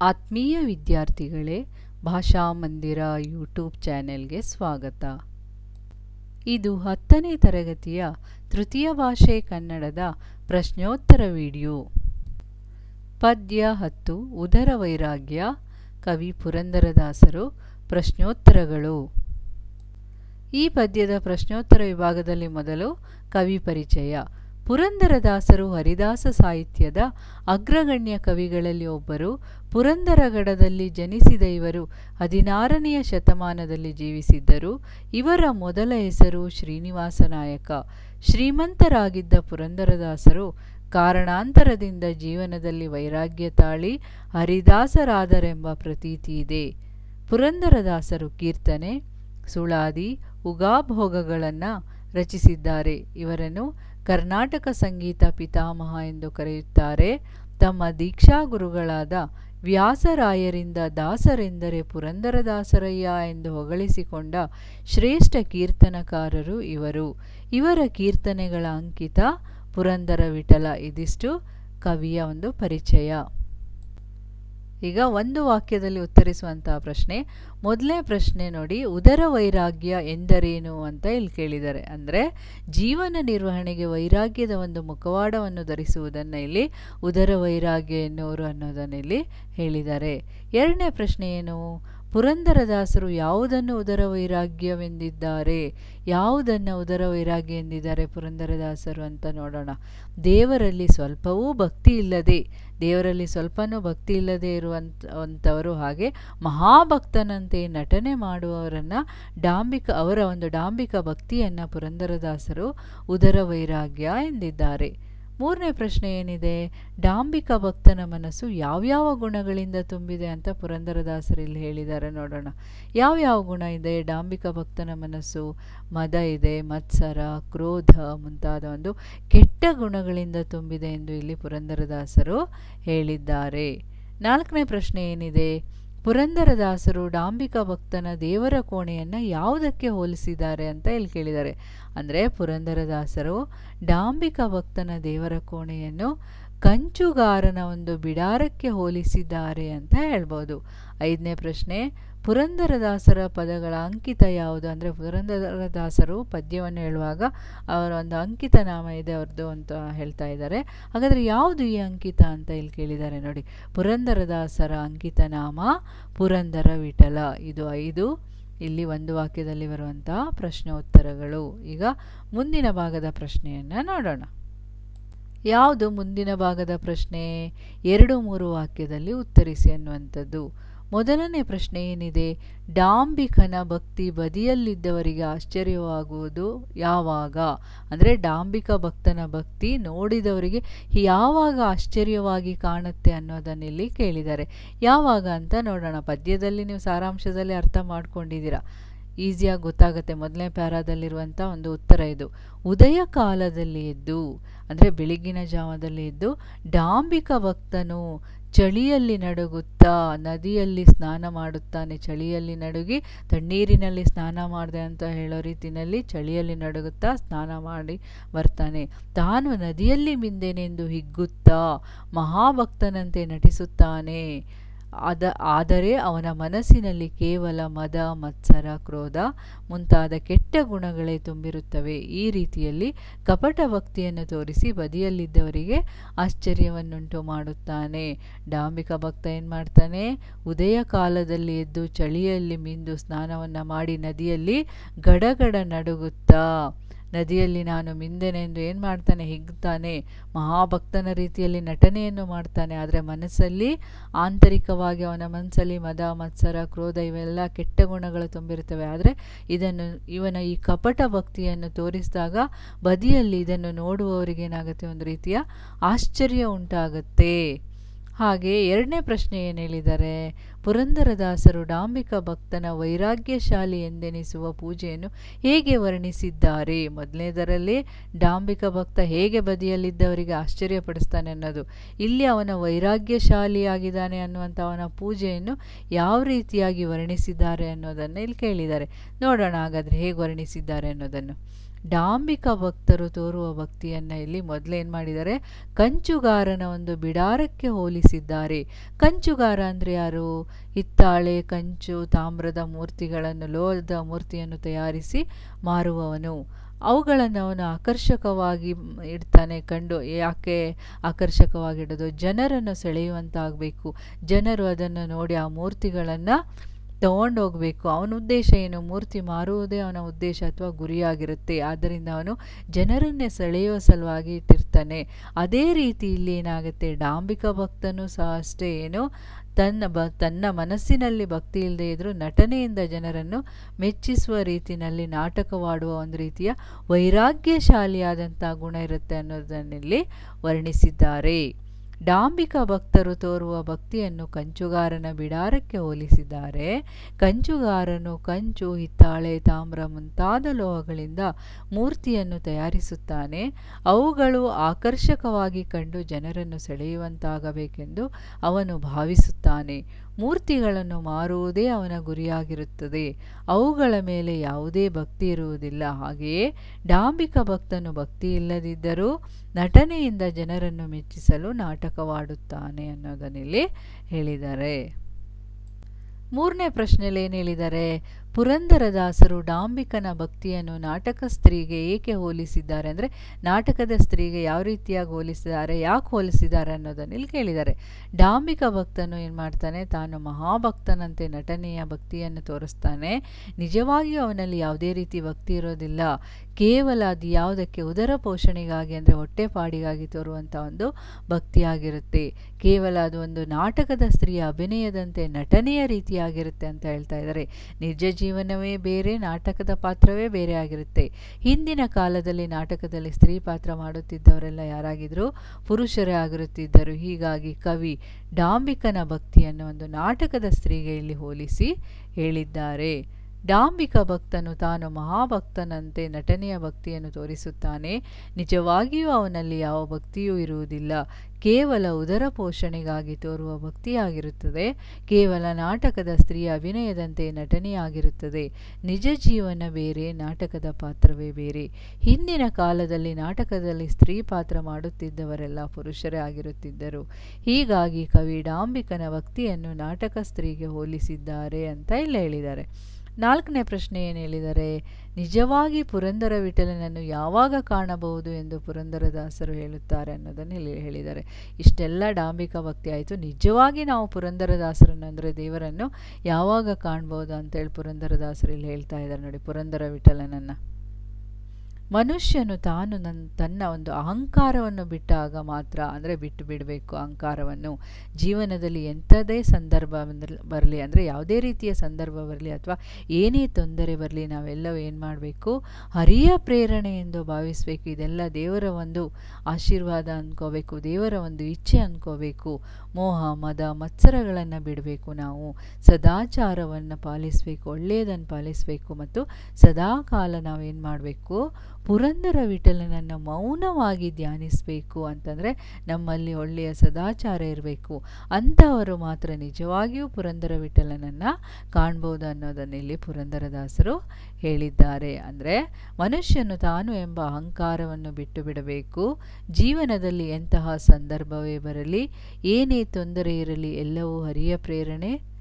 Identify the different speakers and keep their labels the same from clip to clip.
Speaker 1: ಆತ್ಮೀಯ ವಿದ್ಯಾರ್ಥಿಗಳೇ, ಭಾಷಾ ಮಂದಿರ ಯೂಟ್ಯೂಬ್ ಚಾನೆಲ್ಗೆ ಸ್ವಾಗತ. ಇದು ಹತ್ತನೇ ತರಗತಿಯ ತೃತೀಯ ಭಾಷೆ ಕನ್ನಡದ ಪ್ರಶ್ನೋತ್ತರ ವಿಡಿಯೋ. ಪದ್ಯ ಹತ್ತು, ಉದರ ವೈರಾಗ್ಯ, ಕವಿ ಪುರಂದರದಾಸರು ಪ್ರಶ್ನೋತ್ತರಗಳು. ಈ ಪದ್ಯದ ಪ್ರಶ್ನೋತ್ತರ ವಿಭಾಗದಲ್ಲಿ ಮೊದಲು ಕವಿ ಪರಿಚಯ. ಪುರಂದರದಾಸರು ಹರಿದಾಸ ಸಾಹಿತ್ಯದ ಅಗ್ರಗಣ್ಯ ಕವಿಗಳಲ್ಲಿ ಒಬ್ಬರು. ಪುರಂದರಗಡದಲ್ಲಿ ಜನಿಸಿದ ಇವರು ಹದಿನಾರನೆಯ ಶತಮಾನದಲ್ಲಿ ಜೀವಿಸಿದ್ದರು. ಇವರ ಮೊದಲ ಹೆಸರು ಶ್ರೀನಿವಾಸ ನಾಯಕ. ಶ್ರೀಮಂತರಾಗಿದ್ದ ಪುರಂದರದಾಸರು ಕಾರಣಾಂತರದಿಂದ ಜೀವನದಲ್ಲಿ ವೈರಾಗ್ಯ ತಾಳಿ ಹರಿದಾಸರಾದರೆಂಬ ಪ್ರತೀತಿ ಇದೆ. ಪುರಂದರದಾಸರು ಕೀರ್ತನೆ, ಸುಳಾದಿ, ಉಗಾಭೋಗಗಳನ್ನು ರಚಿಸಿದ್ದಾರೆ. ಇವರನ್ನು ಕರ್ನಾಟಕ ಸಂಗೀತ ಪಿತಾಮಹ ಎಂದು ಕರೆಯುತ್ತಾರೆ. ತಮ್ಮ ದೀಕ್ಷಾ ಗುರುಗಳಾದ ವ್ಯಾಸರಾಯರಿಂದ ದಾಸರೆಂದರೆ ಪುರಂದರದಾಸರಯ್ಯ ಎಂದು ಹೊಗಳಿಸಿಕೊಂಡ ಶ್ರೇಷ್ಠ ಕೀರ್ತನಕಾರರು ಇವರು. ಇವರ ಕೀರ್ತನೆಗಳ ಅಂಕಿತ ಪುರಂದರ ವಿಠಲ ಇದಿಷ್ಟು. ಕವಿಯ ಒಂದು ಪರಿಚಯ. ಈಗ ಒಂದು ವಾಕ್ಯದಲ್ಲಿ ಉತ್ತರಿಸುವಂತಹ ಪ್ರಶ್ನೆ, ಮೊದಲನೇ ಪ್ರಶ್ನೆ ನೋಡಿ, ಉದರ ವೈರಾಗ್ಯ ಎಂದರೇನು ಅಂತ ಇಲ್ಲಿ ಕೇಳಿದ್ದಾರೆ. ಅಂದರೆ ಜೀವನ ನಿರ್ವಹಣೆಗೆ ವೈರಾಗ್ಯದ ಒಂದು ಮುಖವಾಡವನ್ನು ಧರಿಸುವುದನ್ನು ಇಲ್ಲಿ ಉದರ ವೈರಾಗ್ಯ ಎನ್ನುವರು ಅನ್ನೋದನ್ನು ಇಲ್ಲಿ ಹೇಳಿದ್ದಾರೆ. ಎರಡನೇ ಪ್ರಶ್ನೆ ಏನು? ಪುರಂದರದಾಸರು ಯಾವುದನ್ನು ಉದರ ವೈರಾಗ್ಯವೆಂದಿದ್ದಾರೆ? ಯಾವುದನ್ನು ಉದರ ವೈರಾಗ್ಯ ಎಂದಿದ್ದಾರೆ ಪುರಂದರದಾಸರು ಅಂತ ನೋಡೋಣ. ದೇವರಲ್ಲಿ ಸ್ವಲ್ಪವೂ ಭಕ್ತಿ ಇಲ್ಲದೆ, ದೇವರಲ್ಲಿ ಸ್ವಲ್ಪನೂ ಭಕ್ತಿ ಇಲ್ಲದೆ ಇರುವಂಥವರು ಹಾಗೆ ಮಹಾಭಕ್ತನಂತೆ ನಟನೆ ಮಾಡುವವರನ್ನು ಡಾಂಬಿಕ, ಅವರ ಒಂದು ಡಾಂಬಿಕ ಭಕ್ತಿಯನ್ನು ಪುರಂದರದಾಸರು ಉದರ ವೈರಾಗ್ಯ ಎಂದಿದ್ದಾರೆ. ಮೂರನೇ ಪ್ರಶ್ನೆ ಏನಿದೆ? ಡಾಂಬಿಕ ಭಕ್ತನ ಮನಸ್ಸು ಯಾವ್ಯಾವ ಗುಣಗಳಿಂದ ತುಂಬಿದೆ ಅಂತ ಪುರಂದರದಾಸರು ಇಲ್ಲಿ ಹೇಳಿದ್ದಾರೆ ನೋಡೋಣ. ಯಾವ್ಯಾವ ಗುಣ ಇದೆ? ಡಾಂಬಿಕ ಭಕ್ತನ ಮನಸ್ಸು, ಮದ ಇದೆ, ಮತ್ಸರ, ಕ್ರೋಧ ಮುಂತಾದ ಒಂದು ಕೆಟ್ಟ ಗುಣಗಳಿಂದ ತುಂಬಿದೆ ಎಂದು ಇಲ್ಲಿ ಪುರಂದರದಾಸರು ಹೇಳಿದ್ದಾರೆ. ನಾಲ್ಕನೇ ಪ್ರಶ್ನೆ ಏನಿದೆ? ಪುರಂದರದಾಸರು ಡಾಂಬಿಕ ಭಕ್ತನ ದೇವರ ಕೋಣೆಯನ್ನು ಯಾವುದಕ್ಕೆ ಹೋಲಿಸಿದ್ದಾರೆ ಅಂತ ಇಲ್ಲಿ ಕೇಳಿದ್ದಾರೆ. ಅಂದರೆ ಪುರಂದರದಾಸರು ಡಾಂಬಿಕ ಭಕ್ತನ ದೇವರ ಕೋಣೆಯನ್ನು ಕಂಚುಗಾರನ ಒಂದು ಬಿಡಾರಕ್ಕೆ ಹೋಲಿಸಿದ್ದಾರೆ ಅಂತ ಹೇಳ್ಬೋದು. ಐದನೇ ಪ್ರಶ್ನೆ, ಪುರಂದರದಾಸರ ಪದಗಳ ಅಂಕಿತ ಯಾವುದು? ಅಂದರೆ ಪುರಂದರದಾಸರು ಪದ್ಯವನ್ನು ಹೇಳುವಾಗ ಅವರ ಒಂದು ಅಂಕಿತ ನಾಮ ಇದೆ, ಅವ್ರದ್ದು ಅಂತ ಹೇಳ್ತಾ ಇದ್ದಾರೆ. ಹಾಗಾದರೆ ಯಾವುದು ಈ ಅಂಕಿತ ಅಂತ ಇಲ್ಲಿ ಕೇಳಿದ್ದಾರೆ ನೋಡಿ. ಪುರಂದರದಾಸರ ಅಂಕಿತ ನಾಮ ಪುರಂದರ ವಿಠಲ. ಇದು ಐದು. ಇಲ್ಲಿ ಒಂದು ವಾಕ್ಯದಲ್ಲಿ ಬರುವಂಥ ಪ್ರಶ್ನೋತ್ತರಗಳು. ಈಗ ಮುಂದಿನ ಭಾಗದ ಪ್ರಶ್ನೆಯನ್ನು ನೋಡೋಣ. ಯಾವುದು ಮುಂದಿನ ಭಾಗದ ಪ್ರಶ್ನೆ? ಎರಡು ಮೂರು ವಾಕ್ಯದಲ್ಲಿ ಉತ್ತರಿಸಿ ಅನ್ನುವಂಥದ್ದು. ಮೊದಲನೇ ಪ್ರಶ್ನೆ ಏನಿದೆ? ಡಾಂಬಿಕನ ಭಕ್ತಿ ಬದಿಯಲ್ಲಿದ್ದವರಿಗೆ ಆಶ್ಚರ್ಯವಾಗುವುದು ಯಾವಾಗ? ಅಂದರೆ ಡಾಂಬಿಕ ಭಕ್ತನ ಭಕ್ತಿ ನೋಡಿದವರಿಗೆ ಯಾವಾಗ ಆಶ್ಚರ್ಯವಾಗಿ ಕಾಣುತ್ತೆ ಅನ್ನೋದನ್ನು ಇಲ್ಲಿ ಕೇಳಿದ್ದಾರೆ. ಯಾವಾಗ ಅಂತ ನೋಡೋಣ. ಪದ್ಯದಲ್ಲಿ ನೀವು ಸಾರಾಂಶದಲ್ಲಿ ಅರ್ಥ ಮಾಡ್ಕೊಂಡಿದ್ದೀರಾ? ಈಸಿಯಾಗಿ ಗೊತ್ತಾಗುತ್ತೆ. ಮೊದಲನೇ ಪ್ಯಾರಾದಲ್ಲಿರುವಂಥ ಒಂದು ಉತ್ತರ ಇದು. ಉದಯ ಕಾಲದಲ್ಲಿ ಎದ್ದು, ಅಂದರೆ ಬೆಳಗಿನ ಜಾವದಲ್ಲಿ ಎದ್ದು, ಡಾಂಬಿಕ ಭಕ್ತನು ಚಳಿಯಲ್ಲಿ ನಡುಗುತ್ತಾ, ನದಿಯಲ್ಲಿ ಸ್ನಾನ ಮಾಡುತ್ತಾನೆ. ಚಳಿಯಲ್ಲಿ ನಡುಗಿ ತಣ್ಣೀರಿನಲ್ಲಿ ಸ್ನಾನ ಮಾಡಿದೆ ಅಂತ ಹೇಳೋ ರೀತಿಯಲ್ಲಿ ಚಳಿಯಲ್ಲಿ ನಡುಗುತ್ತಾ ಸ್ನಾನ ಮಾಡಿ ಬರ್ತಾನೆ. ತಾನು ನದಿಯಲ್ಲಿ ಮಿಂದೆನೆಂದು ಹಿಗ್ಗುತ್ತಾ, ಮಹಾಭಕ್ತನಂತೆ ನಟಿಸುತ್ತಾನೆ. ಅದ, ಆದರೆ ಅವನ ಮನಸ್ಸಿನಲ್ಲಿ ಕೇವಲ ಮದ, ಮತ್ಸರ, ಕ್ರೋಧ ಮುಂತಾದ ಕೆಟ್ಟ ಗುಣಗಳೇ ತುಂಬಿರುತ್ತವೆ. ಈ ರೀತಿಯಲ್ಲಿ ಕಪಟ ಭಕ್ತಿಯನ್ನು ತೋರಿಸಿ ಬದಿಯಲ್ಲಿದ್ದವರಿಗೆ ಆಶ್ಚರ್ಯವನ್ನುಂಟು ಮಾಡುತ್ತಾನೆ. ಡಾಂಬಿಕ ಭಕ್ತ ಏನು ಮಾಡ್ತಾನೆ? ಉದಯ ಕಾಲದಲ್ಲಿ ಎದ್ದು ಚಳಿಯಲ್ಲಿ ಮಿಂದು ಸ್ನಾನವನ್ನು ಮಾಡಿ ನದಿಯಲ್ಲಿ ಗಡಗಡ ನಡುಗುತ್ತಾ ನದಿಯಲ್ಲಿ ನಾನು ಮಿಂದೆನೆಂದು ಏನು ಮಾಡ್ತಾನೆ? ಹಿಗ್ತಾನೆ. ಮಹಾಭಕ್ತನ ರೀತಿಯಲ್ಲಿ ನಟನೆಯನ್ನು ಮಾಡ್ತಾನೆ. ಆದರೆ ಮನಸ್ಸಲ್ಲಿ ಆಂತರಿಕವಾಗಿ ಅವನ ಮನಸ್ಸಲ್ಲಿ ಮದ, ಮತ್ಸರ, ಕ್ರೋಧ ಇವೆಲ್ಲ ಕೆಟ್ಟ ಗುಣಗಳು ತುಂಬಿರುತ್ತವೆ. ಆದರೆ ಇದನ್ನು ಇವನ ಈ ಕಪಟ ಭಕ್ತಿಯನ್ನು ತೋರಿಸಿದಾಗ ಬದಿಯಲ್ಲಿ ಇದನ್ನು ನೋಡುವವರಿಗೆ ಏನಾಗುತ್ತೆ? ಒಂದು ರೀತಿಯ ಆಶ್ಚರ್ಯ ಉಂಟಾಗುತ್ತೆ. ಹಾಗೆ ಎರಡನೇ ಪ್ರಶ್ನೆ ಏನು ಹೇಳಿದ್ದಾರೆ? ಪುರಂದರದಾಸರು ಡಾಂಬಿಕ ಭಕ್ತನ ವೈರಾಗ್ಯಶಾಲಿ ಎಂದೆನಿಸುವ ಪೂಜೆಯನ್ನು ಹೇಗೆ ವರ್ಣಿಸಿದ್ದಾರೆ? ಮೊದಲನೇದರಲ್ಲಿ ಡಾಂಬಿಕ ಭಕ್ತ ಹೇಗೆ ಬದಿಯಲ್ಲಿದ್ದವರಿಗೆ ಆಶ್ಚರ್ಯಪಡಿಸ್ತಾನೆ ಅನ್ನೋದು. ಇಲ್ಲಿ ಅವನ ವೈರಾಗ್ಯಶಾಲಿಯಾಗಿದ್ದಾನೆ ಅನ್ನುವಂಥ ಅವನ ಪೂಜೆಯನ್ನು ಯಾವ ರೀತಿಯಾಗಿ ವರ್ಣಿಸಿದ್ದಾರೆ ಅನ್ನೋದನ್ನು ಇಲ್ಲಿ ಕೇಳಿದ್ದಾರೆ. ನೋಡೋಣ ಹಾಗಾದರೆ ಹೇಗೆ ವರ್ಣಿಸಿದ್ದಾರೆ ಅನ್ನೋದನ್ನು. ಡಾಂಬಿಕ ಭಕ್ತರು ತೋರುವ ಭಕ್ತಿಯನ್ನು ಇಲ್ಲಿ ಮೊದಲೇನು ಮಾಡಿದ್ದಾರೆ? ಕಂಚುಗಾರನ ಒಂದು ಬಿಡಾರಕ್ಕೆ ಹೋಲಿಸಿದ್ದಾರೆ. ಕಂಚುಗಾರ ಅಂದರೆ ಯಾರು? ಹಿತ್ತಾಳೆ, ಕಂಚು, ತಾಮ್ರದ ಮೂರ್ತಿಗಳನ್ನು, ಲೋಹದ ಮೂರ್ತಿಯನ್ನು ತಯಾರಿಸಿ ಮಾರುವವನು. ಅವುಗಳನ್ನು ಅವನು ಆಕರ್ಷಕವಾಗಿ ಇಡ್ತಾನೆ ಕಂಡು. ಯಾಕೆ ಆಕರ್ಷಕವಾಗಿಡೋದು? ಜನರನ್ನು ಸೆಳೆಯುವಂತಾಗಬೇಕು. ಜನರು ಅದನ್ನು ನೋಡಿ ಆ ಮೂರ್ತಿಗಳನ್ನು ತಗೊಂಡೋಗಬೇಕು. ಅವನ ಉದ್ದೇಶ ಏನು? ಮೂರ್ತಿ ಮಾರುವುದೇ ಅವನ ಉದ್ದೇಶ ಅಥವಾ ಗುರಿಯಾಗಿರುತ್ತೆ. ಆದ್ದರಿಂದ ಅವನು ಜನರನ್ನೇ ಸೆಳೆಯುವ ಸಲುವಾಗಿ ಇಟ್ಟಿರ್ತಾನೆ. ಅದೇ ರೀತಿ ಇಲ್ಲಿ ಏನಾಗುತ್ತೆ? ಡಾಂಬಿಕ ಭಕ್ತನೂ ಸಹ ಅಷ್ಟೇ. ಏನು? ತನ್ನ ಬ, ತನ್ನ ಮನಸ್ಸಿನಲ್ಲಿ ಭಕ್ತಿ ಇಲ್ಲದೆ ಇದ್ದರೂ ನಟನೆಯಿಂದ ಜನರನ್ನು ಮೆಚ್ಚಿಸುವ ರೀತಿಯಲ್ಲಿ ನಾಟಕವಾಡುವ ಒಂದು ರೀತಿಯ ವೈರಾಗ್ಯಶಾಲಿಯಾದಂಥ ಗುಣ ಇರುತ್ತೆ ಅನ್ನೋದನ್ನಿಲ್ಲಿ ವರ್ಣಿಸಿದ್ದಾರೆ. ಡಾಂಬಿಕ ಭಕ್ತರು ತೋರುವ ಭಕ್ತಿಯನ್ನು ಕಂಚುಗಾರನ ಬಿಡಾರಕ್ಕೆ ಹೋಲಿಸಿದ್ದಾರೆ ಕಂಚುಗಾರನು ಕಂಚು, ಹಿತ್ತಾಳೆ, ತಾಮ್ರ ಮುಂತಾದ ಲೋಹಗಳಿಂದ ಮೂರ್ತಿಯನ್ನು ತಯಾರಿಸುತ್ತಾನೆ. ಅವುಗಳು ಆಕರ್ಷಕವಾಗಿ ಕಂಡು ಜನರನ್ನು ಸೆಳೆಯುವಂತಾಗಬೇಕೆಂದು ಅವನು ಭಾವಿಸುತ್ತಾನೆ. ಮೂರ್ತಿಗಳನ್ನು ಮಾರುವುದೇ ಅವನ ಗುರಿಯಾಗಿರುತ್ತದೆ. ಅವುಗಳ ಮೇಲೆ ಯಾವುದೇ ಭಕ್ತಿ ಇರುವುದಿಲ್ಲ. ಹಾಗೆಯೇ ಡಾಂಬಿಕ ಭಕ್ತನು ಭಕ್ತಿ ಇಲ್ಲದಿದ್ದರೂ ನಟನೆಯಿಂದ ಜನರನ್ನು ಮೆಚ್ಚಿಸಲು ನಾಟಕವಾಡುತ್ತಾನೆ ಅನ್ನೋದನ್ನಿಲ್ಲಿ ಹೇಳಿದ್ದಾರೆ. ಮೂರನೇ ಪ್ರಶ್ನೆಯಲ್ಲಿ ಏನು ಹೇಳಿದ್ದಾರೆ? ಪುರಂದರದಾಸರು ಡಾಂಬಿಕನ ಭಕ್ತಿಯನ್ನು ನಾಟಕ ಸ್ತ್ರೀಗೆ ಏಕೆ ಹೋಲಿಸಿದ್ದಾರೆ ಅಂದರೆ ನಾಟಕದ ಸ್ತ್ರೀಗೆ ಯಾವ ರೀತಿಯಾಗಿ ಹೋಲಿಸಿದ್ದಾರೆ, ಯಾಕೆ ಹೋಲಿಸಿದ್ದಾರೆ ಅನ್ನೋದನ್ನು ಇಲ್ಲಿ ಕೇಳಿದ್ದಾರೆ. ಡಾಂಬಿಕ ಭಕ್ತನು ಏನು ಮಾಡ್ತಾನೆ, ತಾನು ಮಹಾಭಕ್ತನಂತೆ ನಟನೆಯ ಭಕ್ತಿಯನ್ನು ತೋರಿಸ್ತಾನೆ. ನಿಜವಾಗಿಯೂ ಅವನಲ್ಲಿ ಯಾವುದೇ ರೀತಿ ಭಕ್ತಿ ಇರೋದಿಲ್ಲ. ಕೇವಲ ಅದು ಯಾವುದಕ್ಕೆ ಉದರ ಪೋಷಣೆಗಾಗಿ ಅಂದರೆ ಹೊಟ್ಟೆಪಾಡಿಗಾಗಿ ತೋರುವಂಥ ಒಂದು ಭಕ್ತಿಯಾಗಿರುತ್ತೆ. ಕೇವಲ ಅದು ಒಂದು ನಾಟಕದ ಸ್ತ್ರೀಯ ಅಭಿನಯದಂತೆ ನಟನೆಯ ರೀತಿಯಾಗಿರುತ್ತೆ ಅಂತ ಹೇಳ್ತಾ ಇದ್ದಾರೆ. ನಿಜ ಜೀವನವೇ ಬೇರೆ, ನಾಟಕದ ಪಾತ್ರವೇ ಬೇರೆ ಆಗಿರುತ್ತೆ. ಹಿಂದಿನ ಕಾಲದಲ್ಲಿ ನಾಟಕದಲ್ಲಿ ಸ್ತ್ರೀ ಪಾತ್ರ ಮಾಡುತ್ತಿದ್ದವರೆಲ್ಲ ಯಾರಾಗಿದ್ದರೂ ಪುರುಷರೇ ಆಗಿರುತ್ತಿದ್ದರು. ಹೀಗಾಗಿ ಕವಿ ಡಾಂಬಿಕನ ಭಕ್ತಿಯನ್ನು ಒಂದು ನಾಟಕದ ಸ್ತ್ರೀಗೆ ಇಲ್ಲಿ ಹೋಲಿಸಿ ಹೇಳಿದ್ದಾರೆ. ಡಾಂಬಿಕ ಭಕ್ತನು ತಾನು ಮಹಾಭಕ್ತನಂತೆ ನಟನೆಯ ಭಕ್ತಿಯನ್ನು ತೋರಿಸುತ್ತಾನೆ. ನಿಜವಾಗಿಯೂ ಅವನಲ್ಲಿ ಯಾವ ಭಕ್ತಿಯೂ ಇರುವುದಿಲ್ಲ. ಕೇವಲ ಉದರ ಪೋಷಣೆಗಾಗಿ ತೋರುವ ಭಕ್ತಿಯಾಗಿರುತ್ತದೆ. ಕೇವಲ ನಾಟಕದ ಸ್ತ್ರೀಯ ಅಭಿನಯದಂತೆ ನಟನೆಯಾಗಿರುತ್ತದೆ. ನಿಜ ಜೀವನ ಬೇರೆ, ನಾಟಕದ ಪಾತ್ರವೇ ಬೇರೆ. ಹಿಂದಿನ ಕಾಲದಲ್ಲಿ ನಾಟಕದಲ್ಲಿ ಸ್ತ್ರೀ ಪಾತ್ರ ಮಾಡುತ್ತಿದ್ದವರೆಲ್ಲ ಪುರುಷರೇ ಆಗಿರುತ್ತಿದ್ದರು. ಹೀಗಾಗಿ ಕವಿ ಡಾಂಬಿಕನ ಭಕ್ತಿಯನ್ನು ನಾಟಕ ಸ್ತ್ರೀಗೆ ಹೋಲಿಸಿದ್ದಾರೆ ಅಂತ ಇಲ್ಲಿ ಹೇಳಿದ್ದಾರೆ. ನಾಲ್ಕನೇ ಪ್ರಶ್ನೆ ಏನು ಹೇಳಿದ್ದಾರೆ ನಿಜವಾಗಿ ಪುರಂದರ ವಿಠಲನನ್ನು ಯಾವಾಗ ಕಾಣಬಹುದು ಎಂದು ಪುರಂದರದಾಸರು ಹೇಳುತ್ತಾರೆ ಅನ್ನೋದನ್ನು ಇಲ್ಲಿ ಹೇಳಿದ್ದಾರೆ ಇಷ್ಟೆಲ್ಲ ಡಾಂಬಿಕ ಭಕ್ತಿ ಆಯಿತು. ನಿಜವಾಗಿ ನಾವು ಪುರಂದರದಾಸರನ್ನು ಅಂದರೆ ದೇವರನ್ನು ಯಾವಾಗ ಕಾಣ್ಬೋದು ಅಂತೇಳಿ ಪುರಂದರದಾಸರು ಇಲ್ಲಿ ಹೇಳ್ತಾ ಇದ್ದಾರೆ ನೋಡಿ ಪುರಂದರ ವಿಠಲನನ್ನು. ಮನುಷ್ಯನು ತಾನು ನನ್ನ ತನ್ನ ಒಂದು ಅಹಂಕಾರವನ್ನು ಬಿಟ್ಟಾಗ ಮಾತ್ರ, ಅಂದರೆ ಬಿಟ್ಟು ಬಿಡಬೇಕು ಅಹಂಕಾರವನ್ನು. ಜೀವನದಲ್ಲಿ ಎಂಥದೇ ಸಂದರ್ಭ ಬರಲಿ, ಅಂದರೆ ಯಾವುದೇ ರೀತಿಯ ಸಂದರ್ಭ ಬರಲಿ, ಅಥವಾ ಏನೇ ತೊಂದರೆ ಬರಲಿ, ನಾವೆಲ್ಲವೂ ಏನು ಮಾಡಬೇಕು? ಹರಿಯ ಪ್ರೇರಣೆ ಎಂದು ಭಾವಿಸಬೇಕು. ಇದೆಲ್ಲ ದೇವರ ಒಂದು ಆಶೀರ್ವಾದ ಅಂದ್ಕೋಬೇಕು ದೇವರ ಒಂದು ಇಚ್ಛೆ ಅಂದ್ಕೋಬೇಕು ಮೋಹ, ಮದ, ಮತ್ಸರಗಳನ್ನು ಬಿಡಬೇಕು ನಾವು. ಸದಾಚಾರವನ್ನು ಪಾಲಿಸಬೇಕು ಒಳ್ಳೆಯದನ್ನು ಪಾಲಿಸಬೇಕು, ಮತ್ತು ಸದಾಕಾಲ ನಾವೇನು ಮಾಡಬೇಕು? ಪುರಂದರ ವಿಠಲನನ್ನು ಮೌನವಾಗಿ ಧ್ಯಾನಿಸಬೇಕು ಅಂತಂದರೆ ನಮ್ಮಲ್ಲಿ ಒಳ್ಳೆಯ ಸದಾಚಾರ ಇರಬೇಕು. ಅಂಥವರು ಮಾತ್ರ ನಿಜವಾಗಿಯೂ ಪುರಂದರ ವಿಠಲನನ್ನು ಕಾಣ್ಬೋದು ಅನ್ನೋದನ್ನು ಇಲ್ಲಿ ಪುರಂದರದಾಸರು ಹೇಳಿದ್ದಾರೆ. ಅಂದರೆ ಮನುಷ್ಯನು ತಾನು ಎಂಬ ಅಹಂಕಾರವನ್ನು ಬಿಟ್ಟು ಬಿಡಬೇಕು. ಜೀವನದಲ್ಲಿ ಎಂತಹ ಸಂದರ್ಭವೇ ಬರಲಿ, ಏನೇ ತೊಂದರೆ ಇರಲಿ ಎಲ್ಲವೂ ಹರಿಯ ಪ್ರೇರಣೆ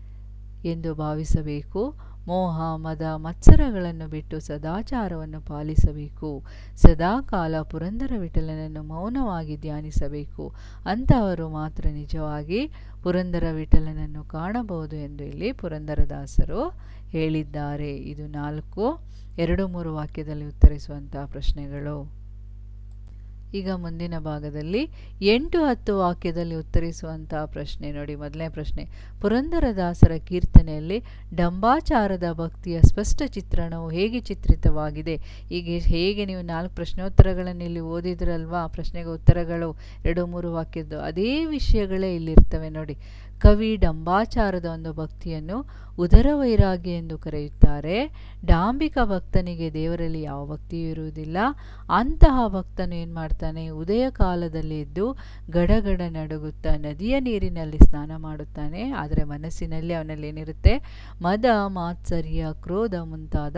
Speaker 1: ಎಂದು ಭಾವಿಸಬೇಕು. ಮೋಹ ಮದ ಮತ್ಸರಗಳನ್ನು ಬಿಟ್ಟು ಸದಾಚಾರವನ್ನು ಪಾಲಿಸಬೇಕು. ಸದಾಕಾಲ ಪುರಂದರ ವಿಠಲನನ್ನು ಮೌನವಾಗಿ ಧ್ಯಾನಿಸಬೇಕು. ಅಂತಹವರು ಮಾತ್ರ ನಿಜವಾಗಿ ಪುರಂದರ ವಿಠಲನನ್ನು ಕಾಣಬಹುದು ಎಂದು ಇಲ್ಲಿ ಪುರಂದರದಾಸರು ಹೇಳಿದ್ದಾರೆ. ಇದು ನಾಲ್ಕು, ಎರಡು, ಮೂರು ವಾಕ್ಯದಲ್ಲಿ ಉತ್ತರಿಸುವಂತಹ ಪ್ರಶ್ನೆಗಳು. ಈಗ ಮುಂದಿನ ಭಾಗದಲ್ಲಿ ಎಂಟು ಹತ್ತು ವಾಕ್ಯದಲ್ಲಿ ಉತ್ತರಿಸುವಂತಹ ಪ್ರಶ್ನೆ ನೋಡಿ. ಮೊದಲನೇ ಪ್ರಶ್ನೆ, ಪುರಂದರದಾಸರ ಕೀರ್ತನೆಯಲ್ಲಿ ಡಂಬಾಚಾರದ ಭಕ್ತಿಯ ಸ್ಪಷ್ಟ ಚಿತ್ರಣವು ಹೇಗೆ ಚಿತ್ರಿತವಾಗಿದೆ? ಈಗ ಹೇಗೆ ನೀವು ನಾಲ್ಕು ಪ್ರಶ್ನೋತ್ತರಗಳನ್ನು ಇಲ್ಲಿ ಓದಿದ್ರಲ್ವಾ? ಪ್ರಶ್ನೆಗೆ ಉತ್ತರಗಳು ಎರಡು ಮೂರು ವಾಕ್ಯದ್ದು. ಅದೇ ವಿಷಯಗಳೇ ಇಲ್ಲಿರ್ತವೆ ನೋಡಿ. ಕವಿ ಡಂಬಾಚಾರದ ಒಂದು ಭಕ್ತಿಯನ್ನು ಉದರ ವೈರಾಗ್ಯ ಎಂದು ಕರೆಯುತ್ತಾರೆ. ಡಾಂಬಿಕ ಭಕ್ತನಿಗೆ ದೇವರಲ್ಲಿ ಯಾವ ಭಕ್ತಿಯೂ ಇರುವುದಿಲ್ಲ. ಅಂತಹ ಭಕ್ತನು ಏನು ಮಾಡ್ತಾನೆ? ಉದಯ ಕಾಲದಲ್ಲಿ ಎದ್ದು ಗಡಗಡ ನಡುಗುತ್ತಾ ನದಿಯ ನೀರಿನಲ್ಲಿ ಸ್ನಾನ ಮಾಡುತ್ತಾನೆ. ಆದರೆ ಮನಸ್ಸಿನಲ್ಲಿ ಅವನಲ್ಲಿ ಏನಿರುತ್ತೆ? ಮದ, ಮಾತ್ಸರ್ಯ, ಕ್ರೋಧ ಮುಂತಾದ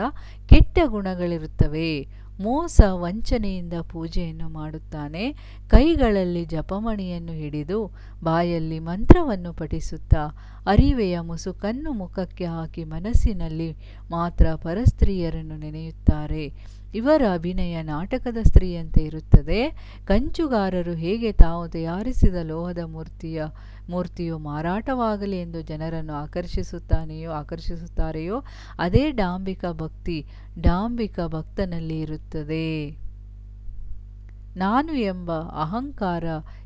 Speaker 1: ಕೆಟ್ಟ ಗುಣಗಳಿರುತ್ತವೆ. ಮೋಸ ವಂಚನೆಯಿಂದ ಪೂಜೆಯನ್ನು ಮಾಡುತ್ತಾನೆ. ಕೈಗಳಲ್ಲಿ ಜಪಮಣಿಯನ್ನು ಹಿಡಿದು ಬಾಯಲ್ಲಿ ಮಂತ್ರವನ್ನು ಪಠಿಸುತ್ತಾ ಅರಿವೆಯ ಮುಸುಕನ್ನು ಮುಖಕ್ಕೆ ಹಾಕಿ ಮನಸ್ಸಿನಲ್ಲಿ ಮಾತ್ರ ಪರಸ್ತ್ರೀಯರನ್ನು ನೆನೆಯುತ್ತಾರೆ. ಇವರ ಅಭಿನಯ ನಾಟಕದ ಸ್ತ್ರೀಯಂತೆ ಇರುತ್ತದೆ. ಕಂಚುಗಾರರು ಹೇಗೆ ತಾವು ತಯಾರಿಸಿದ ಲೋಹದ ಮೂರ್ತಿಯ, ಮೂರ್ತಿಯು ಮಾರಾಟವಾಗಲಿ ಎಂದು ಜನರನ್ನು ಆಕರ್ಷಿಸುತ್ತಾನೆಯೋ, ಆಕರ್ಷಿಸುತ್ತಾರೆಯೋ, ಅದೇ ಡಾಂಬಿಕ ಭಕ್ತಿ ಡಾಂಬಿಕ ಭಕ್ತನಲ್ಲಿ ಇರುತ್ತದೆ. ನಾನು ಎಂಬ ಅಹಂಕಾರ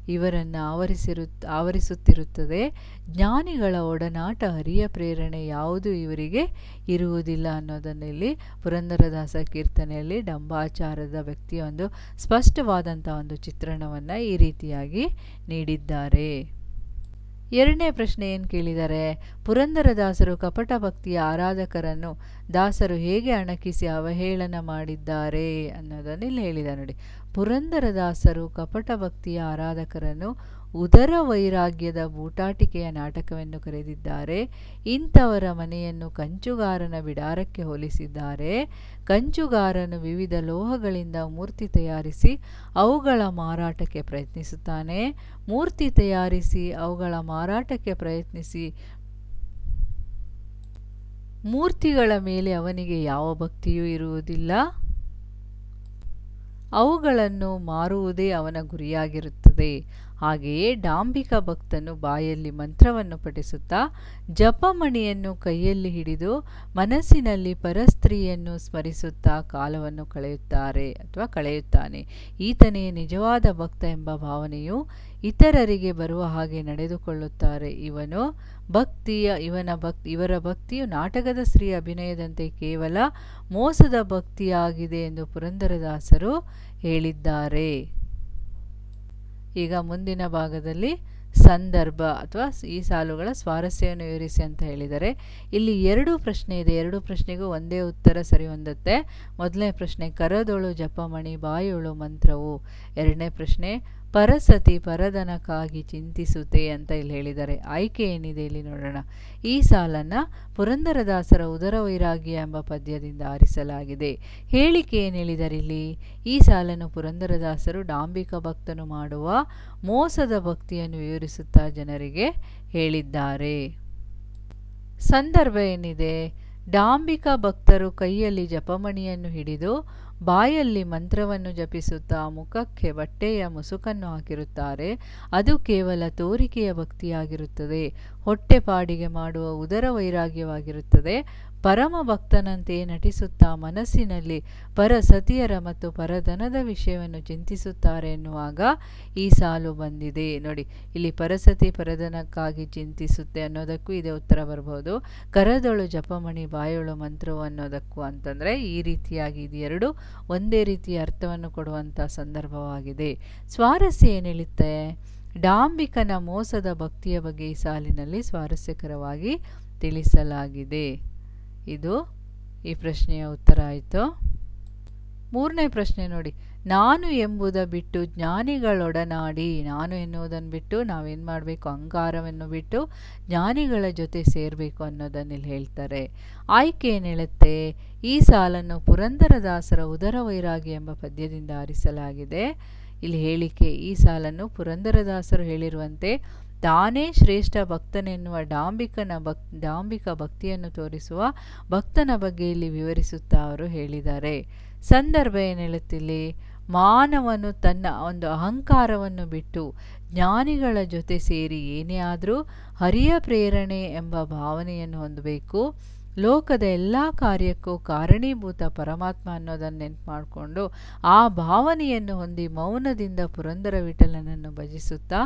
Speaker 1: ಇವರನ್ನು ಆವರಿಸಿರು ಆವರಿಸುತ್ತಿರುತ್ತದೆ. ಜ್ಞಾನಿಗಳ ಒಡನಾಟ ಹರಿಯ ಪ್ರೇರಣೆ ಯಾವುದು ಇವರಿಗೆ? ಇರುವುದಿಲ್ಲ ಅನ್ನೋದನ್ನಿಲ್ಲಿ ಪುರಂದರದಾಸ ಕೀರ್ತನೆಯಲ್ಲಿ ಡಂಬಾಚಾರದ ವ್ಯಕ್ತಿಯ ಒಂದು ಸ್ಪಷ್ಟವಾದಂಥ ಒಂದು ಚಿತ್ರಣವನ್ನು ಈ ರೀತಿಯಾಗಿ ನೀಡಿದ್ದಾರೆ. ಎರಡನೇ ಪ್ರಶ್ನೆ ಏನು ಕೇಳಿದ್ದಾರೆ ಪುರಂದರದಾಸರು ಕಪಟ ಭಕ್ತಿಯ ಆರಾಧಕರನ್ನು ದಾಸರು ಹೇಗೆ ಅಣಕಿಸಿ ಅವಹೇಳನ ಮಾಡಿದ್ದಾರೆ ಅನ್ನೋದನ್ನು ಇಲ್ಲಿ ಹೇಳಿದ ನೋಡಿ. ಪುರಂದರದಾಸರು ಕಪಟ ಭಕ್ತಿಯ ಆರಾಧಕರನ್ನು ಉದರ ವೈರಾಗ್ಯದ ಬೂಟಾಟಿಕೆಯ ನಾಟಕವೆಂದು ಕರೆದಿದ್ದಾರೆ. ಇಂಥವರ ಮನೆಯನ್ನು ಕಂಚುಗಾರನ ಬಿಡಾರಕ್ಕೆ ಹೋಲಿಸಿದ್ದಾರೆ. ಕಂಚುಗಾರನು ವಿವಿಧ ಲೋಹಗಳಿಂದ ಮೂರ್ತಿ ತಯಾರಿಸಿ ಅವುಗಳ ಮಾರಾಟಕ್ಕೆ ಪ್ರಯತ್ನಿಸುತ್ತಾನೆ. ಮೂರ್ತಿ ತಯಾರಿಸಿ ಅವುಗಳ ಮಾರಾಟಕ್ಕೆ ಪ್ರಯತ್ನಿಸಿ ಮೂರ್ತಿಗಳ ಮೇಲೆ ಅವನಿಗೆ ಯಾವ ಭಕ್ತಿಯೂ ಇರುವುದಿಲ್ಲ. ಅವುಗಳನ್ನು ಮಾರುವುದೇ ಅವನ ಗುರಿಯಾಗಿರುತ್ತದೆ. ಹಾಗೆಯೇ ಡಾಂಬಿಕ ಭಕ್ತನು ಬಾಯಲ್ಲಿ ಮಂತ್ರವನ್ನು ಪಠಿಸುತ್ತಾ ಜಪಮಣಿಯನ್ನು ಕೈಯಲ್ಲಿ ಹಿಡಿದು ಮನಸ್ಸಿನಲ್ಲಿ ಪರಸ್ತ್ರೀಯನ್ನು ಸ್ಮರಿಸುತ್ತಾ ಕಾಲವನ್ನು ಕಳೆಯುತ್ತಾರೆ ಅಥವಾ ಕಳೆಯುತ್ತಾನೆ. ಈತನೇ ನಿಜವಾದ ಭಕ್ತ ಎಂಬ ಭಾವನೆಯು ಇತರರಿಗೆ ಬರುವ ಹಾಗೆ ನಡೆದುಕೊಳ್ಳುತ್ತಾರೆ. ಇವನು ಭಕ್ತಿಯ, ಇವನ ಭಕ್, ಇವರ ಭಕ್ತಿಯು ನಾಟಕದ ಸ್ತ್ರೀ ಅಭಿನಯದಂತೆ ಕೇವಲ ಮೋಸದ ಭಕ್ತಿಯಾಗಿದೆ ಎಂದು ಪುರಂದರದಾಸರು ಹೇಳಿದ್ದಾರೆ. ಈಗ ಮುಂದಿನ ಭಾಗದಲ್ಲಿ ಸಂದರ್ಭ ಅಥವಾ ಈ ಸಾಲುಗಳ ಸ್ವಾರಸ್ಯವನ್ನು ವಿವರಿಸಿ ಅಂತ ಹೇಳಿದರೆ, ಇಲ್ಲಿ ಎರಡು ಪ್ರಶ್ನೆ ಇದೆ. ಎರಡು ಪ್ರಶ್ನೆಗೂ ಒಂದೇ ಉತ್ತರ ಸರಿ ಹೊಂದುತ್ತೆ. ಮೊದಲನೇ ಪ್ರಶ್ನೆ, ಕರದೊಳು ಜಪಮಣಿ ಬಾಯೊಳು ಮಂತ್ರವು. ಎರಡನೇ ಪ್ರಶ್ನೆ ಪರಸತಿ ಪರದನಕ್ಕಾಗಿ ಚಿಂತಿಸುತ್ತೆ ಅಂತ ಇಲ್ಲಿ ಹೇಳಿದ್ದಾರೆ. ಆಯ್ಕೆ ಏನಿದೆ ಇಲ್ಲಿ ನೋಡೋಣ. ಈ ಸಾಲನ್ನು ಪುರಂದರದಾಸರ ಉದರ ವೈರಾಗ್ಯ ಎಂಬ ಪದ್ಯದಿಂದ ಆರಿಸಲಾಗಿದೆ. ಹೇಳಿಕೆ ಏನು ಹೇಳಿದ್ದಾರೆ ಇಲ್ಲಿ? ಈ ಸಾಲನ್ನು ಪುರಂದರದಾಸರು ಡಾಂಬಿಕ ಭಕ್ತನು ಮಾಡುವ ಮೋಸದ ಭಕ್ತಿಯನ್ನು ವಿವರಿಸುತ್ತಾ ಜನರಿಗೆ ಹೇಳಿದ್ದಾರೆ. ಸಂದರ್ಭ ಏನಿದೆ? ಡಾಂಬಿಕ ಭಕ್ತರು ಕೈಯಲ್ಲಿ ಜಪಮಣಿಯನ್ನು ಹಿಡಿದು ಬಾಯಲ್ಲಿ ಮಂತ್ರವನ್ನು ಜಪಿಸುತ್ತಾ ಮುಖಕ್ಕೆ ಬಟ್ಟೆಯ ಮುಸುಕನ್ನು ಹಾಕಿರುತ್ತಾರೆ. ಅದು ಕೇವಲ ತೋರಿಕೆಯ ಭಕ್ತಿಯಾಗಿರುತ್ತದೆ. ಹೊಟ್ಟೆಪಾಡಿಗೆ ಮಾಡುವ ಉದರ ವೈರಾಗ್ಯವಾಗಿರುತ್ತದೆ. ಪರಮ ಭಕ್ತನಂತೆ ನಟಿಸುತ್ತಾ ಮನಸ್ಸಿನಲ್ಲಿ ಪರಸತಿಯರ ಮತ್ತು ಪರಧನದ ವಿಷಯವನ್ನು ಚಿಂತಿಸುತ್ತಾರೆ ಎನ್ನುವಾಗ ಈ ಸಾಲು ಬಂದಿದೆ. ನೋಡಿ, ಇಲ್ಲಿ ಪರಸತಿ ಪರಧನಕ್ಕಾಗಿ ಚಿಂತಿಸುತ್ತೆ ಅನ್ನೋದಕ್ಕೂ ಇದೇ ಉತ್ತರ ಬರ್ಬೋದು. ಕರದೊಳು ಜಪಮಣಿ ಬಾಯೊಳು ಮಂತ್ರವು ಅನ್ನೋದಕ್ಕೂ ಅಂತಂದರೆ ಈ ರೀತಿಯಾಗಿ ಇದೆರಡು ಒಂದೇ ರೀತಿಯ ಅರ್ಥವನ್ನು ಕೊಡುವಂಥ ಸಂದರ್ಭವಾಗಿದೆ. ಸ್ವಾರಸ್ಯ ಏನು ಹೇಳುತ್ತೆ? ಡಾಂಬಿಕನ ಮೋಸದ ಭಕ್ತಿಯ ಬಗ್ಗೆ ಈ ಸಾಲಿನಲ್ಲಿ ಸ್ವಾರಸ್ಯಕರವಾಗಿ ತಿಳಿಸಲಾಗಿದೆ. ಇದು ಈ ಪ್ರಶ್ನೆಯ ಉತ್ತರ ಆಯಿತು. ಮೂರನೇ ಪ್ರಶ್ನೆ ನೋಡಿ. ನಾನು ಎಂಬುದ ಬಿಟ್ಟು ಜ್ಞಾನಿಗಳೊಡನಾಡಿ, ನಾನು ಎನ್ನುವುದನ್ನು ಬಿಟ್ಟು ನಾವೇನು ಮಾಡಬೇಕು? ಅಹಂಕಾರವನ್ನು ಬಿಟ್ಟು ಜ್ಞಾನಿಗಳ ಜೊತೆ ಸೇರಬೇಕು ಅನ್ನೋದನ್ನು ಇಲ್ಲಿ ಹೇಳ್ತಾರೆ. ಆಯ್ಕೆ ಏನು ಹೇಳುತ್ತೆ? ಈ ಸಾಲನ್ನು ಪುರಂದರದಾಸರ ಉದರ ವೈರಾಗಿ ಎಂಬ ಪದ್ಯದಿಂದ ಆರಿಸಲಾಗಿದೆ. ಇಲ್ಲಿ ಹೇಳಿಕೆ, ಈ ಸಾಲನ್ನು ಪುರಂದರದಾಸರು ಹೇಳಿರುವಂತೆ, ತಾನೇ ಶ್ರೇಷ್ಠ ಭಕ್ತನೆನ್ನುವ ಡಾಂಬಿಕನ ಭಕ್, ಡಾಂಬಿಕ ಭಕ್ತಿಯನ್ನು ತೋರಿಸುವ ಭಕ್ತನ ಬಗ್ಗೆ ಇಲ್ಲಿ ವಿವರಿಸುತ್ತಾ ಅವರು ಹೇಳಿದ್ದಾರೆ. ಸಂದರ್ಭ ಏನು ಮಾನವನು ತನ್ನ ಒಂದು ಅಹಂಕಾರವನ್ನು ಬಿಟ್ಟು ಜ್ಞಾನಿಗಳ ಜೊತೆ ಸೇರಿ ಏನೇ ಆದರೂ ಹರಿಯ ಪ್ರೇರಣೆ ಎಂಬ ಭಾವನೆಯನ್ನು ಹೊಂದಬೇಕು. ಲೋಕದ ಎಲ್ಲ ಕಾರ್ಯಕ್ಕೂ ಕಾರಣೀಭೂತ ಪರಮಾತ್ಮ ಅನ್ನೋದನ್ನು ನೆನ್ಪು ಮಾಡಿಕೊಂಡು ಆ ಭಾವನೆಯನ್ನು ಹೊಂದಿ ಮೌನದಿಂದ ಪುರಂದರ ವಿಠಲನನ್ನು ಭಜಿಸುತ್ತಾ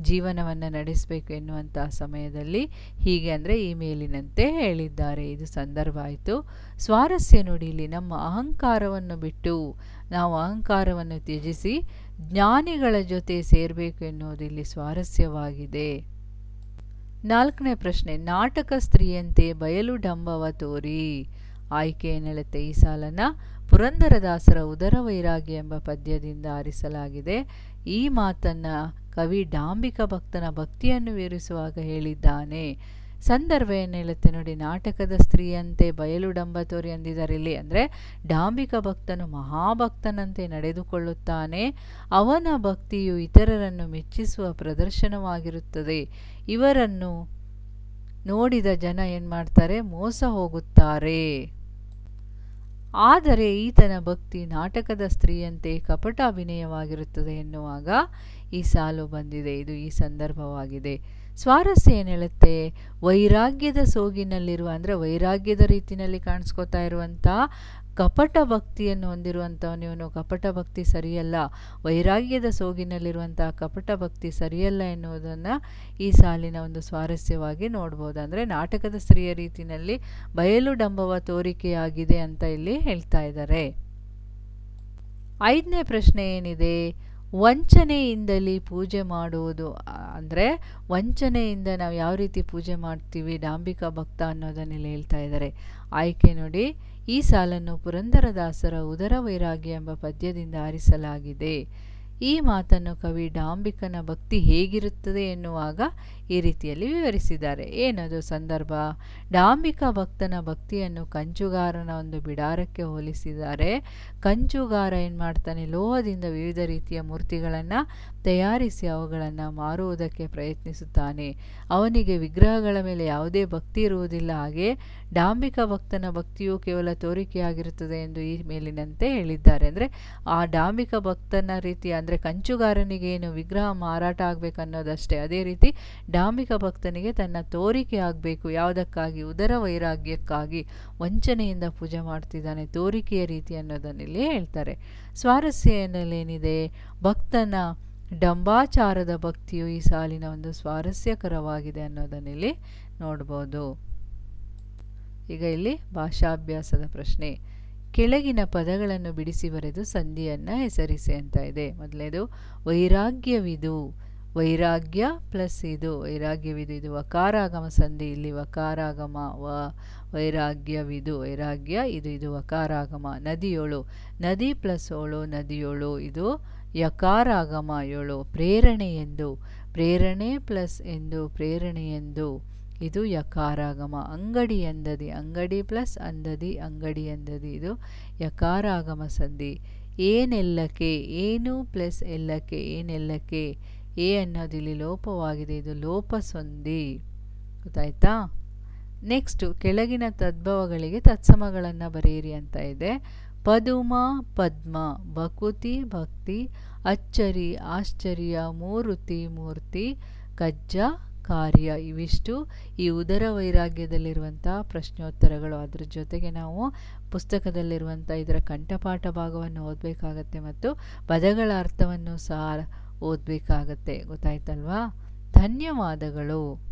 Speaker 1: ಜೀವನವನ್ನು ನಡೆಸಬೇಕು ಎನ್ನುವಂಥ ಸಮಯದಲ್ಲಿ ಹೀಗೆ ಅಂದರೆ ಈ ಮೇಲಿನಂತೆ ಹೇಳಿದ್ದಾರೆ. ಇದು ಸಂದರ್ಭ ಆಯಿತು. ಸ್ವಾರಸ್ಯ ನುಡಿಲಿ ನಮ್ಮ ಅಹಂಕಾರವನ್ನು ಬಿಟ್ಟು ನಾವು ಅಹಂಕಾರವನ್ನು ತ್ಯಜಿಸಿ ಜ್ಞಾನಿಗಳ ಜೊತೆ ಸೇರಬೇಕು ಎನ್ನುವುದು ಇಲ್ಲಿ ಸ್ವಾರಸ್ಯವಾಗಿದೆ. ನಾಲ್ಕನೇ ಪ್ರಶ್ನೆ, ನಾಟಕ ಸ್ತ್ರೀಯಂತೆ ಬಯಲು ಡಂಬವ ತೋರಿ. ಆಯ್ಕೆ ನೆಲತೆ ಈ ಸಾಲನ್ನ ಪುರಂದರದಾಸರ ಉದರ ವೈರಾಗಿ ಎಂಬ ಪದ್ಯದಿಂದ ಆರಿಸಲಾಗಿದೆ. ಈ ಮಾತನ್ನು ಕವಿ ಡಾಂಬಿಕ ಭಕ್ತನ ಭಕ್ತಿಯನ್ನು ವಿವರಿಸುವಾಗ ಹೇಳಿದ್ದಾನೆ. ಸಂದರ್ಭ ಏನು ನೋಡಿ, ನಾಟಕದ ಸ್ತ್ರೀಯಂತೆ ಬಯಲು ಡಂಬ ತೋರಿ ಅಂದಿದ್ದಾರೆ ಇಲ್ಲಿ. ಅಂದರೆ ಡಾಂಬಿಕ ಭಕ್ತನು ಮಹಾಭಕ್ತನಂತೆ ನಡೆದುಕೊಳ್ಳುತ್ತಾನೆ. ಅವನ ಭಕ್ತಿಯು ಇತರರನ್ನು ಮೆಚ್ಚಿಸುವ ಪ್ರದರ್ಶನವಾಗಿರುತ್ತದೆ. ಇವರನ್ನು ನೋಡಿದ ಜನ ಏನು ಮಾಡ್ತಾರೆ? ಮೋಸ ಹೋಗುತ್ತಾರೆ. ಆದರೆ ಈತನ ಭಕ್ತಿ ನಾಟಕದ ಸ್ತ್ರೀಯಂತೆ ಕಪಟ ಅಭಿನಯವಾಗಿರುತ್ತದೆ ಎನ್ನುವಾಗ ಈ ಸಾಲು ಬಂದಿದೆ. ಇದು ಈ ಸಂದರ್ಭವಾಗಿದೆ. ಸ್ವಾರಸ್ಯ ಏನು ವೈರಾಗ್ಯದ ಸೋಗಿನಲ್ಲಿರುವ ಅಂದರೆ ವೈರಾಗ್ಯದ ರೀತಿಯಲ್ಲಿ ಕಾಣಿಸ್ಕೋತಾ ಇರುವಂಥ ಕಪಟ ಭಕ್ತಿಯನ್ನು ಹೊಂದಿರುವಂಥವನಿವನು ಕಪಟ ಭಕ್ತಿ ಸರಿಯಲ್ಲ. ವೈರಾಗ್ಯದ ಸೋಗಿನಲ್ಲಿರುವಂತಹ ಕಪಟ ಭಕ್ತಿ ಸರಿಯಲ್ಲ ಎನ್ನುವುದನ್ನು ಈ ಸಾಲಿನ ಒಂದು ಸ್ವಾರಸ್ಯವಾಗಿ ನೋಡ್ಬೋದು. ಅಂದರೆ ನಾಟಕದ ಸ್ತ್ರೀಯ ರೀತಿಯಲ್ಲಿ ಬಯಲು ಡಂಬವ ತೋರಿಕೆಯಾಗಿದೆ ಅಂತ ಇಲ್ಲಿ ಹೇಳ್ತಾ ಇದ್ದಾರೆ. ಐದನೇ ಪ್ರಶ್ನೆ ಏನಿದೆ? ವಂಚನೆಯಿಂದಲೇ ಪೂಜೆ ಮಾಡುವುದು ಅಂದರೆ ವಂಚನೆಯಿಂದ ನಾವು ಯಾವ ರೀತಿ ಪೂಜೆ ಮಾಡ್ತೀವಿ, ಡಾಂಬಿಕ ಭಕ್ತ ಅನ್ನೋದನ್ನೆಲ್ಲ ಹೇಳ್ತಾ ಇದ್ದಾರೆ. ಆಯ್ಕೆ ನೋಡಿ, ಈ ಸಾಲನ್ನು ಪುರಂದರದಾಸರ ಉದರ ವೈರಾಗ್ಯ ಎಂಬ ಪದ್ಯದಿಂದ ಆರಿಸಲಾಗಿದೆ. ಈ ಮಾತನ್ನು ಕವಿ ಡಾಂಬಿಕನ ಭಕ್ತಿ ಹೇಗಿರುತ್ತದೆ ಎನ್ನುವಾಗ ಈ ರೀತಿಯಲ್ಲಿ ವಿವರಿಸಿದ್ದಾರೆ. ಏನದು ಸಂದರ್ಭ? ಡಾಂಬಿಕ ಭಕ್ತನ ಭಕ್ತಿಯನ್ನು ಕಂಚುಗಾರನ ಒಂದು ಬಿಡಾರಕ್ಕೆ ಹೋಲಿಸಿದ್ದಾರೆ ಕಂಚುಗಾರ ಏನು ಮಾಡ್ತಾನೆ? ಲೋಹದಿಂದ ವಿವಿಧ ರೀತಿಯ ಮೂರ್ತಿಗಳನ್ನು ತಯಾರಿಸಿ ಅವುಗಳನ್ನು ಮಾರುವುದಕ್ಕೆ ಪ್ರಯತ್ನಿಸುತ್ತಾನೆ. ಅವನಿಗೆ ವಿಗ್ರಹಗಳ ಮೇಲೆ ಯಾವುದೇ ಭಕ್ತಿ ಇರುವುದಿಲ್ಲ. ಹಾಗೆ ಡಾಂಬಿಕ ಭಕ್ತನ ಭಕ್ತಿಯು ಕೇವಲ ತೋರಿಕೆಯಾಗಿರುತ್ತದೆ ಎಂದು ಈ ಮೇಲಿನಂತೆ ಹೇಳಿದ್ದಾರೆ. ಅಂದರೆ ಆ ಡಾಂಬಿಕ ಭಕ್ತನ ರೀತಿ, ಅಂದರೆ ಕಂಚುಗಾರನಿಗೆ ಏನು ವಿಗ್ರಹ ಮಾರಾಟ ಆಗಬೇಕನ್ನೋದಷ್ಟೇ. ಅದೇ ರೀತಿ ಡಾಂಬಿಕ ಭಕ್ತನಿಗೆ ತನ್ನ ತೋರಿಕೆ ಆಗಬೇಕು, ಯಾವುದಕ್ಕಾಗಿ? ಉದರ ವೈರಾಗ್ಯಕ್ಕಾಗಿ ವಂಚನೆಯಿಂದ ಪೂಜೆ ಮಾಡ್ತಿದ್ದಾನೆ ತೋರಿಕೆಯ ರೀತಿ ಅನ್ನೋದನ್ನಿಲ್ಲಿ ಹೇಳ್ತಾರೆ. ಸ್ವಾರಸ್ಯನಲ್ಲೇನಿದೆ ಭಕ್ತನ ಡಂಬಾಚಾರದ ಭಕ್ತಿಯು ಈ ಸಾಲಿನ ಒಂದು ಸ್ವಾರಸ್ಯಕರವಾಗಿದೆ ಅನ್ನೋದನ್ನಿಲ್ಲಿ ನೋಡ್ಬೋದು. ಈಗ ಇಲ್ಲಿ ಭಾಷಾಭ್ಯಾಸದ ಪ್ರಶ್ನೆ. ಕೆಳಗಿನ ಪದಗಳನ್ನು ಬಿಡಿಸಿ ಬರೆದು ಸಂಧಿಯನ್ನು ಹೆಸರಿಸಿ ಅಂತ ಇದೆ. ಮೊದಲೇದು, ವೈರಾಗ್ಯವಿದು. ವೈರಾಗ್ಯ ಪ್ಲಸ್ ಇದು ವೈರಾಗ್ಯವಿದು, ಇದು ವಕಾರಾಗಮ ಸಂಧಿ, ಇಲ್ಲಿ ವಕಾರಾಗಮ, ವ, ವೈರಾಗ್ಯವಿದು, ವೈರಾಗ್ಯ, ಇದು ಇದು ವಕಾರಾಗಮ, ನದಿಯೋಳು, ನದಿ ಪ್ಲಸ್ ಓಳು, ನದಿಯೋಳು, ಇದು ಯಕಾರಾಗಮ ಏಳು ಪ್ರೇರಣೆ ಎಂದು, ಪ್ರೇರಣೆ ಪ್ಲಸ್ ಎಂದು, ಪ್ರೇರಣೆ ಎಂದು, ಇದು ಯಕಾರಾಗಮ, ಅಂಗಡಿ ಎಂದದಿ, ಅಂಗಡಿ ಪ್ಲಸ್ ಅಂದದಿ, ಅಂಗಡಿ ಎಂದದಿ, ಇದು ಯಕಾರಾಗಮ ಸಂಧಿ ಏನೆಲ್ಲಕ್ಕೆ ಏನು ಪ್ಲಸ್ ಎಲ್ಲಕ್ಕೆ ಏನೆಲ್ಲಕ್ಕೆ ಎ ಅನ್ನೋದು ಇಲ್ಲಿ ಲೋಪವಾಗಿದೆ, ಇದು ಲೋಪ ಸಂಧಿ ಗೊತ್ತಾಯ್ತಾ? ನೆಕ್ಸ್ಟು ಕೆಳಗಿನ ತದ್ಭವಗಳಿಗೆ ತತ್ಸಮಗಳನ್ನು ಬರೆಯಿರಿ ಅಂತ ಇದೆ. ಪದುಮ, ಪದ್ಮ, ಭಕುತಿ, ಭಕ್ತಿ, ಅಚ್ಚರಿ, ಆಶ್ಚರ್ಯ, ಮೂರುತಿ, ಮೂರ್ತಿ, ಕಜ್ಜ, ಕಾರ್ಯ ಇವಿಷ್ಟು ಈ ಉದರ ವೈರಾಗ್ಯದಲ್ಲಿರುವಂಥ ಪ್ರಶ್ನೋತ್ತರಗಳು. ಅದರ ಜೊತೆಗೆ ನಾವು ಪುಸ್ತಕದಲ್ಲಿರುವಂಥ ಇದರ ಕಂಠಪಾಠ ಭಾಗವನ್ನು ಓದಬೇಕಾಗತ್ತೆ ಮತ್ತು ಪದಗಳ ಅರ್ಥವನ್ನು ಸಹ ಓದಬೇಕಾಗತ್ತೆ ಗೊತ್ತಾಯ್ತಲ್ವಾ? ಧನ್ಯವಾದಗಳು.